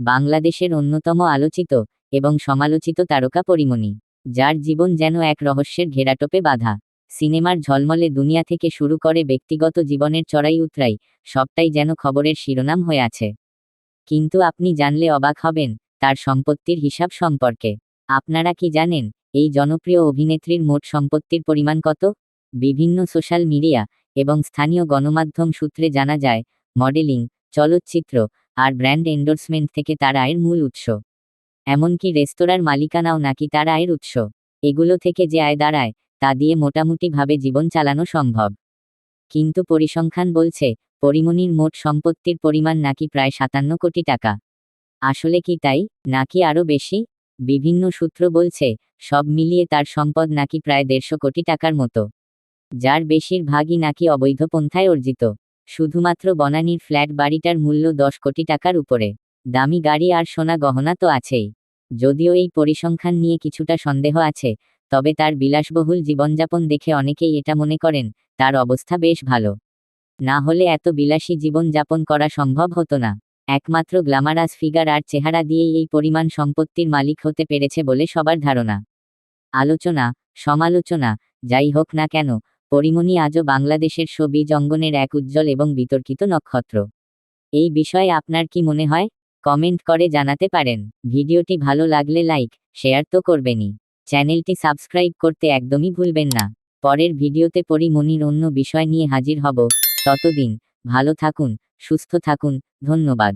বাংলাদেশের অন্যতম আলোচিত এবং সমালোচিত তারকা পরিমণি, যার জীবন যেন এক রহস্যের ঘেরাটোপে বাধা। সিনেমার ঝলমলে দুনিয়া থেকে শুরু করে ব্যক্তিগত জীবনের চড়াই উতরাই সবটাই যেন খবরের শিরোনাম হয়ে আছে। কিন্তু আপনি জানলে অবাক হবেন তার সম্পত্তির হিসাব সম্পর্কে। আপনারা কি জানেন এই জনপ্রিয় অভিনেত্রীর মোট সম্পত্তির পরিমাণ কত? বিভিন্ন সোশ্যাল মিডিয়া এবং স্থানীয় গণমাধ্যম সূত্রে জানা যায়, মডেলিং, চলচ্চিত্র আর ব্র্যান্ড এন্ডোর্সমেন্ট থেকে তার আয়ের মূল উৎস। এমনকি রেস্তোরাঁর মালিকানাও নাকি তার আয়ের উৎস। এগুলো থেকে যে আয় দাঁড়ায়, তা দিয়ে মোটামুটিভাবে জীবন চালানো সম্ভব। কিন্তু পরিসংখ্যান বলছে পরিমণির মোট সম্পত্তির পরিমাণ নাকি প্রায় সাতান্ন কোটি টাকা। আসলে কি তাই, নাকি আরও বেশি? বিভিন্ন সূত্র বলছে, সব মিলিয়ে তার সম্পদ নাকি প্রায় দেড়শো কোটি টাকার মতো। যার বেশিরভাগই নাকি অবৈধ পন্থায় অর্জিত। শুধুমাত্র বনানীর ফ্ল্যাট বাড়িটার মূল্য দশ কোটি টাকার উপরে। দামি গাড়ি আর সোনা গহনা তো আছেই। যদিও এই পরিসংখ্যান নিয়ে কিছুটা সন্দেহ আছে, তবে তার বিলাসবহুল জীবনযাপন দেখে অনেকেই এটা মনে করেন, তার অবস্থা বেশ ভালো। না হলে এত বিলাসী জীবনযাপন করা সম্ভব হতো না। একমাত্র গ্ল্যামারাস ফিগার আর চেহারা দিয়েই এই পরিমাণ সম্পত্তির মালিক হতে পেরেছে বলে সবার ধারণা। আলোচনা, সমালোচনা, যাই হোক না কেন পরিমণি আজও বাংলাদেশের ছবি জঙ্গনের এক উজ্জ্বল এবং বিতর্কিত নক্ষত্র। এই বিষয়ে আপনার কি মনে হয়? কমেন্ট করে জানাতে পারেন। ভিডিওটি ভালো লাগলে লাইক, শেয়ার তো করবেনই। চ্যানেলটি সাবস্ক্রাইব করতে একদমই ভুলবেন না। পরের ভিডিওতে পরিমণির অন্য বিষয় নিয়ে হাজির হব। ততদিন ভালো থাকুন, সুস্থ থাকুন, ধন্যবাদ।